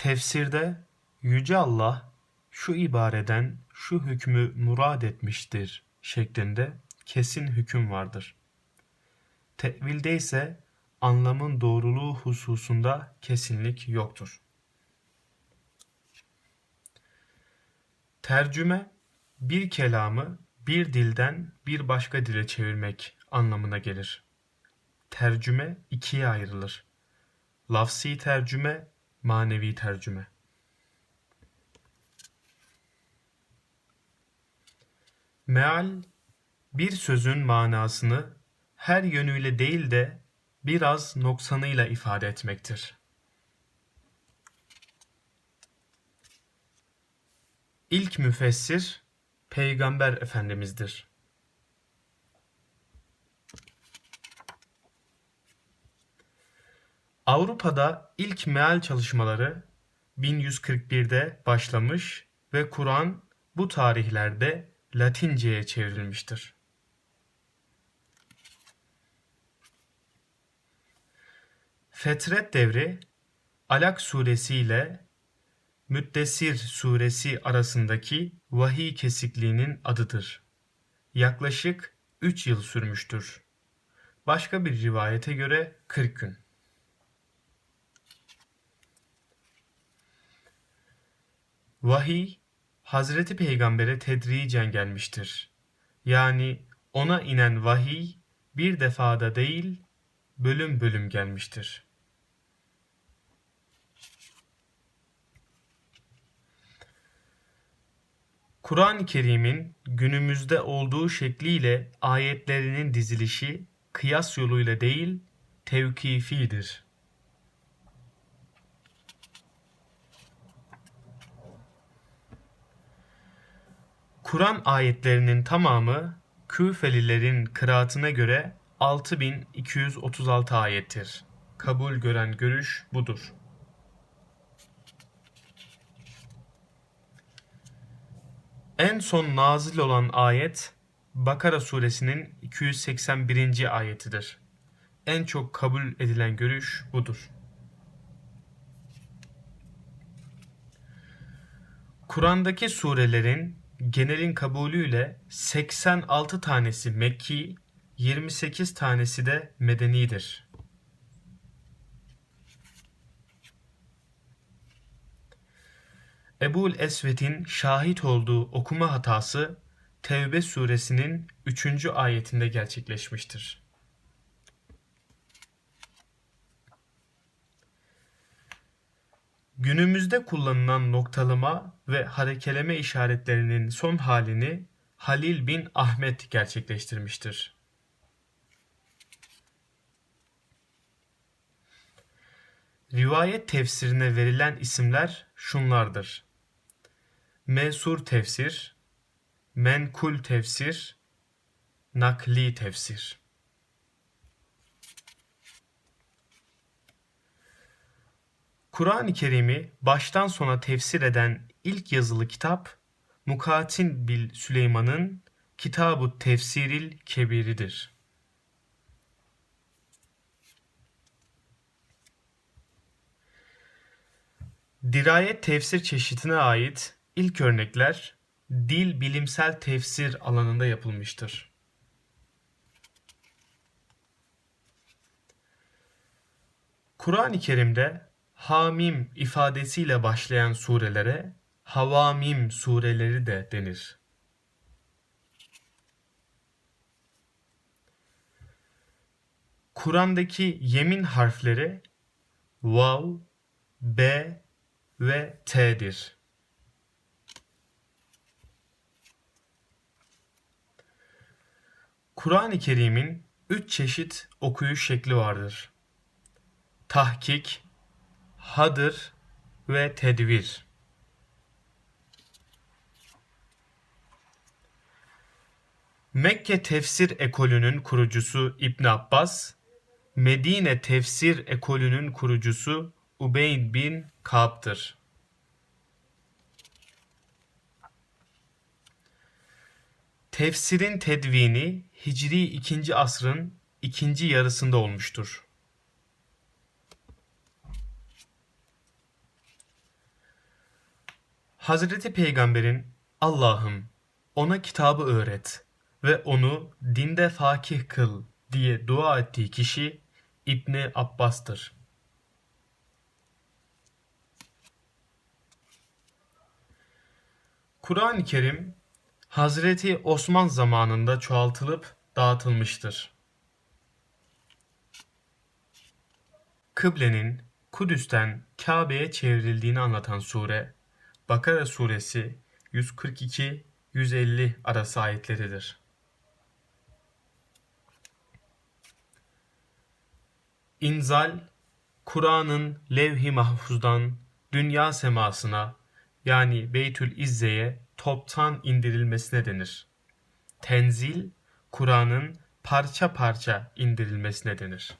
Tefsirde Yüce Allah şu ibareden şu hükmü murad etmiştir şeklinde kesin hüküm vardır. Tevilde ise anlamın doğruluğu hususunda kesinlik yoktur. Tercüme bir kelamı bir dilden bir başka dile çevirmek anlamına gelir. Tercüme ikiye ayrılır. Lafsi tercüme, manevi tercüme. Meal, bir sözün manasını her yönüyle değil de biraz noksanıyla ifade etmektir. İlk müfessir Peygamber Efendimiz'dir. Avrupa'da ilk meal çalışmaları 1141'de başlamış ve Kur'an bu tarihlerde Latince'ye çevrilmiştir. Fetret devri Alak suresi ile Müddessir suresi arasındaki vahiy kesikliğinin adıdır. Yaklaşık 3 yıl sürmüştür. Başka bir rivayete göre 40 gün. Vahiy, Hazreti Peygamber'e tedricen gelmiştir. Yani ona inen vahiy bir defada değil, bölüm bölüm gelmiştir. Kur'an-ı Kerim'in günümüzde olduğu şekliyle ayetlerinin dizilişi kıyas yoluyla değil, tevkifidir. Kur'an ayetlerinin tamamı Küfelilerin kıraatına göre 6236 ayettir. Kabul gören görüş budur. En son nazil olan ayet Bakara suresinin 281. ayetidir. En çok kabul edilen görüş budur. Kur'an'daki surelerin genelin kabulüyle 86 tanesi Mekki, 28 tanesi de Medenidir. Ebul Esved'in şahit olduğu okuma hatası Tevbe suresinin 3. ayetinde gerçekleşmiştir. Günümüzde kullanılan noktalama ve harekeleme işaretlerinin son halini Halil bin Ahmet gerçekleştirmiştir. Rivayet tefsirine verilen isimler şunlardır. Mensur tefsir, menkul tefsir, nakli tefsir. Kur'an-ı Kerim'i baştan sona tefsir eden ilk yazılı kitap Mukatin bil Süleyman'ın Kitab-ı Tefsiril Kebiri'dir. Dirayet tefsir çeşidine ait ilk örnekler dil bilimsel tefsir alanında yapılmıştır. Kur'an-ı Kerim'de Hamim ifadesiyle başlayan surelere Havamim sureleri de denir. Kur'an'daki yemin harfleri vav, b ve t'dir. Kur'an-ı Kerim'in üç çeşit okuyuş şekli vardır. Tahkik, hadır ve tedvir. Mekke tefsir ekolünün kurucusu İbn Abbas, Medine tefsir ekolünün kurucusu Ubeyd bin Ka'b'dır. Tefsirin tedvini Hicri 2. asrın ikinci yarısında olmuştur. Hazreti Peygamber'in Allah'ım ona kitabı öğret ve onu dinde fakih kıl diye dua ettiği kişi İbni Abbas'tır. Kur'an-ı Kerim Hazreti Osman zamanında çoğaltılıp dağıtılmıştır. Kıblenin Kudüs'ten Kabe'ye çevrildiğini anlatan sure Bakara suresi 142-150 arası ayetleridir. İnzal, Kur'an'ın levh-i mahfuzdan dünya semasına yani Beytül İzze'ye toptan indirilmesine denir. Tenzil, Kur'an'ın parça parça indirilmesine denir.